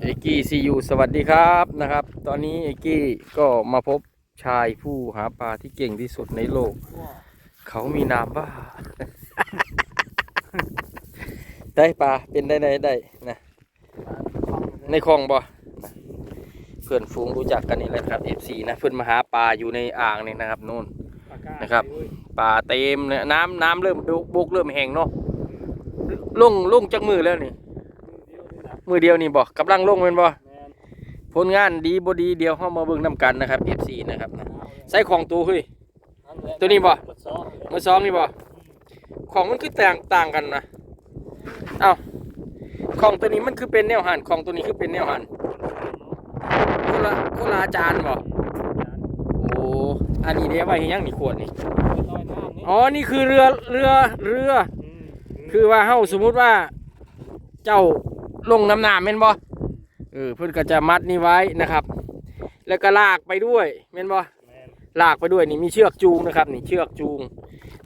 เอกกี้ซียูสวัสดีครับนะครับ ตอนนี้เอกกี้ก็มาพบชายผู้หาปลาที่เก่งที่สุดในโลก เขามีนามว่า ได้ปลาเป็นได้ได้ได้นะในคลองบ่นะเพื่อนฝูงรู้จักกันนี่แหละครับ FC นะเพื่อนมาหาปลาอยู่ในอ่างนี่นะครับนู่นนะครับปลาเต็มเลยน้ำน้ำเริ่มบุกบุกเริ่มแห้งเนาะลงลงจากมือแล้วนี่ มือเดียวนี่บ่กำลังลงเป็นบ่ผลงานดีบ่ดีเดียวเฮามาเบิ่งนํกันนะครับ FC นะครับนะใส่ของตัวเฮ้ยตัวนี้บ่มือสองนี่บ่ของมันคือต่างต่างกันนะเอ้าของตัวนี้มันคือเป็นแนวหันของตัวนี้คือเป็นแนวหันคนละคนละอาจารย์บ่โอ้อันนี้เดี๋ยวไว้ให้ยังนี่ขวดนี่อ๋อนี่คือเรือเรือเรือ คือว่าเฮาสมมุติว่า เจ้า ลงน้ำน้ำแม่นบ่เออเพิ่นก็จะมัดนี่ไว้นะครับ แล้วก็ลากไปด้วยแม่นบ่ลากไปด้วยนี่มีเชือกจูงนะครับนี่เชือกจูง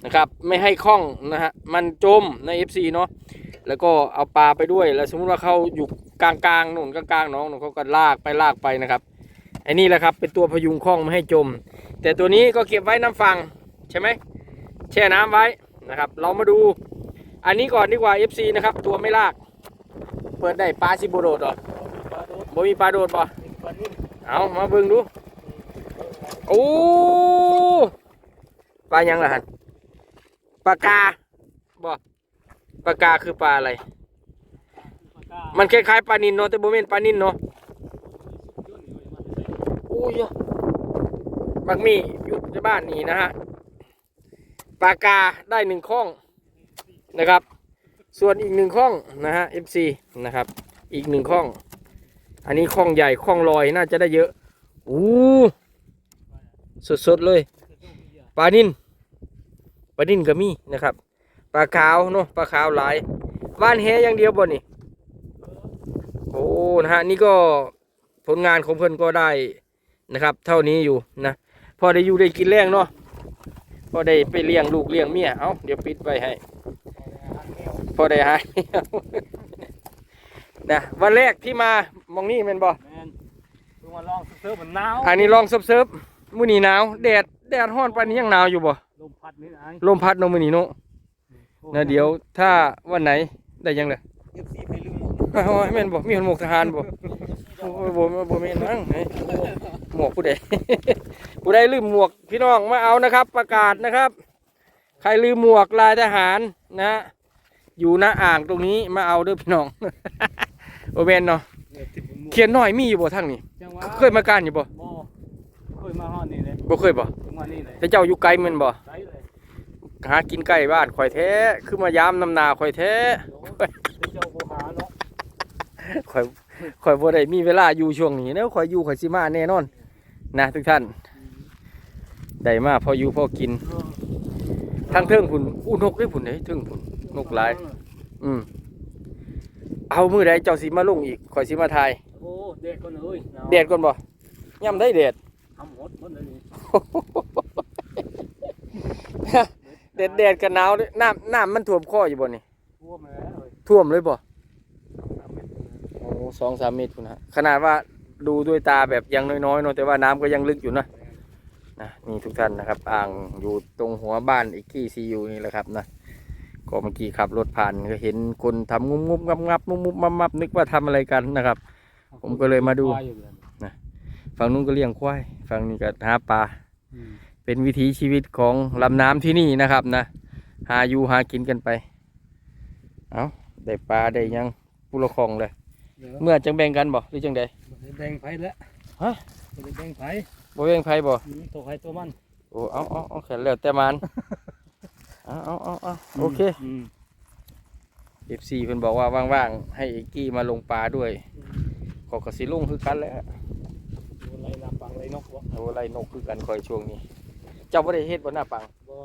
นะครับ ไม่ให้คล้องนะฮะมันจมใน FC เนาะแล้วก็เอาปลาไปด้วยแล้วสมมุติว่าเขาอยู่กลางๆหนุนกลางๆน้องหนูเขาก็ลากไปลากไปนะครับไอ้นี่แหละครับเป็นตัวพยุงคล้องไม่ให้จม แต่ตัวนี้ก็เก็บไว้น้ำฟังใช่ไหมแช่น้ำไว้นะครับ เรามาดูอันนี้ก่อนดีกว่า FC นะครับ ตัวไม่ลาก เปิดได้ปลาซิโบโดดหรอบ่มีปลาโดดป่ะเอามาเบิ่งดูโอ้ปลายังล่ะฮันปลากาบ่ปลากาคือปลาอะไร มันคล้ายๆปลานินเนาะแต่บ่แม่นปลานินเนาะโอ้ยบักมีอยู่ในบ้านนี่นะฮะปลากาได้หนึ่งข้องนะครับ ส่วนอีกหนึ่งข้องนะฮะ FC นะครับ อีกหนึ่งข้อง อันนี้ข้องใหญ่ข้องลอยน่าจะได้เยอะอู้สดๆเลยปลานินปลานินก็มีนะครับปลาขาวเนาะปลาขาวหลายว่านแหอย่างเดียวบ่นี่โอ้นะฮะนี่ก็ผลงานของเพื่อนก็ได้นะครับ เท่านี้อยู่นะพอได้อยู่ได้กินแรงเนาะพอได้ไปเลี้ยงลูกเลี้ยงเมียเอ้าเดี๋ยวปิดไว้ให้ อได้หายนะวันแรกที่มามองนี่แม่นบ่แมนเพิ่งมาลองเซิร์ฟมันหนาวอันนี้ลองเซิร์ฟๆมื้อนี้หนาวแดดแดดร้อนปานนี้ยังหนาวอยู่บ่ลมพัดนิดไอ้ลมพัดเนาะมื้อนี้เนาะนะเดี๋ยวถ้าวันไหนได้ยังเลยเอฟซีไปลืมหมดอ้าวแม่นบ่มีหมวกทหารบ่โอ้ยบ่บ่แม่นมั้งเฮ้ยหมวกผู้ใด ผู้ใดลืมหมวกพี่น้องมาเอานะครับ ประกาศนะครับ ใครลืมหมวกลายทหารนะฮะ อยู่หน้าอ่างตรงนี้มาเอาเด้อพี่น้อง โอแม่นเนาะเนี่ยติดหมวกเขียนหน่อยมีอยู่บ่ทางนี้จังหวะเคยมาการอยู่บ่บ่เคยมาฮอดนี่เลยบ่เคยบ่จังหวะนี่เลยแต่เจ้าอยู่ไกลแม่นบ่ใช่เลยหากินใกล้บ้านข่อยแท้คือมายามนำนาข่อยแท้โอ้ยเจ้าโบหาเนาะข่อยข่อยบ่ได้มีเวลาอยู่ช่วงนี้แล้วข่อยอยู่ข่อยสิมาแน่นอนนะทุกท่านได้มาพออยู่พอกินทางเทิงพุ่นอู้นกได้พุ่นเด้เทิงพุ่น นกหลาย อืมเอามื้อใดเจ้าสิมาลงอีกข่อยสิมาถ่ายโอ้เด็กคนเอ้ยหนาวแดดก่อนบ่ย่ํได้แดดทำหมดหมดเลยนี่แดดแดดกับหนาวเด้น้ำน้ำมันท่วมคออยู่บ่นี่ท่วมแล้วเลยท่วมเลยบ่สามเมตรโอ้สองสามเมตรพุ่นฮะขนาดว่าดูด้วยตาแบบยังน้อยๆเนาะแต่ว่าน้ำก็ยังลึกอยู่นะนะนี่ทุกท่านนะครับ อ่างอยู่ตรงหัวบ้านอีกที่ซียูนี่แหละครับนะ ก็เมื่อกี้ขับรถผ่านก็เห็นคนทำงุบงุบงับงับมุบมุบมับมับนึกว่าทำอะไรกันนะครับ ผมก็เลยมาดูควอยู่เลยฝั่งนู้นก็เลี้ยงควายฝั่งนี้ก็หาปลาอืมเป็นวิถีชีวิตของลำน้ำที่นี่นะครับนะหาอยู่หากินกันไป เอาได้ปลาได้หยังปุระคองเลยเดี๋ยวเมื่อจังแบ่งกันบ่หรือจังใดบ่ได้แบ่งไผแล้วฮะบ่ได้แบ่งไผบ่แบ่งไผบ่อืมตัวไผตัวมันโอ้เอาเอาเอาแขนแล้วแต่มัน เอาเอาเอาเอาโอเคม FC เพิ่นบอกว่าว่างๆ ให้เอกกี้มาลงปลาด้วยขอกสิลงคือกันแหล้วโดนไล่ลาปังไล่นกบ่โอ้ไรนกคือกันคอยช่วงนี้ เจ้าบ่ได้เฮ็ดบ่หน้าปังบ่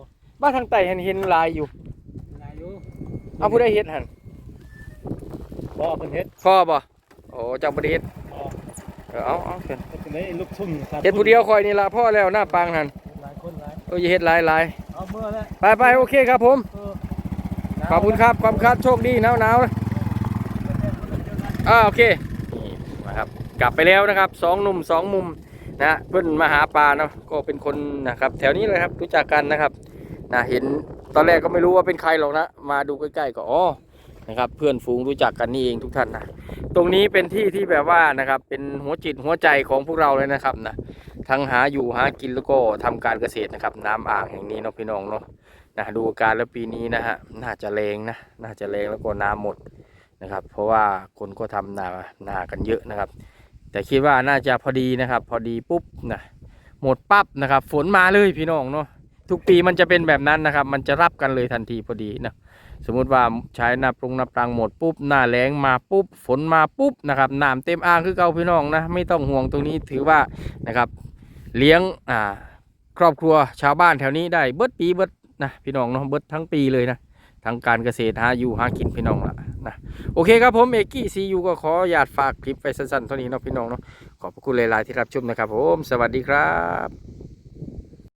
บ้านทางใต้เห็นเห็นหลายอยู่ นายอยู่เอาผู้ใดเฮ็ดหั่นบ่เพิ่นเฮ็ดพ่อบ่โอ้เจ้าบ่ได้เฮ็ดบ่เออเอาเอาเพิ่นเฮ็ดจังได๋ลูกทุ่งขาเฮ็ดผู้เดียวคอยนี่ล่ะพ่อแล้วหน้าปังหั่นหลายคนหลาย โอ้ยอย่าเฮ็ดหลายหลาย เอาเมื่อแล้วไปไปโอเคครับผมเออขอบคุณครับขอบคุณครับโชคดีหนาวหนาวอ่าโอเคกลับไปแล้วนะครับสองหนุ่มสองมุมนะเพื่อนมาหาปลาเนาะก็เป็นคนนะครับ แถวนี้เลยครับรู้จักกันนะครับนะเห็นตอนแรกก็ไม่รู้ว่าเป็นใครหรอกนะมาดูใกล้ๆก็อ๋อนะครับเพื่อนฝูงรู้จักกันนี่เองทุกท่านนะตรงนี้เป็นที่ที่แบบว่านะครับเป็นหัวจิตหัวใจของพวกเราเลยนะครับนะ ทั้งหาอยู่หากินแล้วก็ทำการเกษตรนะครับ น้ำอ่างแห่งนี้เนาะพี่น้องเนาะนะดูอาการแล้วปีนี้นะฮะน่าจะแรงนะน่าจะแรงแล้วก็น้ำหมดนะครับ เพราะว่าคนก็ทำนานากันเยอะนะครับ แต่คิดว่าน่าจะพอดีนะครับ พอดีปุ๊บนะหมดปั๊บนะครับ ฝนมาเลยพี่น้องเนาะทุกปีมันจะเป็นแบบนั้นนะครับ มันจะรับกันเลยทันทีพอดีนะสมมุติว่าใช้นาปรุงนาปรังหมดปุ๊บหน้าแล้งมาปุ๊บ ฝนมาปุ๊บนะครับน้ำเต็มอ่างคือเก่าพี่น้องนะไม่ต้องห่วงตรงนี้ถือว่านะครับ เลี้ยงอ่าครอบครัวชาวบ้านแถวนี้ได้เบิดปีเบิดนะพี่น้องเนาะเบิดทั้งปีเลยนะทั้งการเกษตรหาอยู่หากินพี่น้องละนะโอเคครับผมเอกกี้ซียูก็ขออยากฝากคลิปไปสั้นๆเท่านี้เนาะพี่น้องเนาะขอบพระคุณหลายๆที่รับชมนะครับผมสวัสดีครับ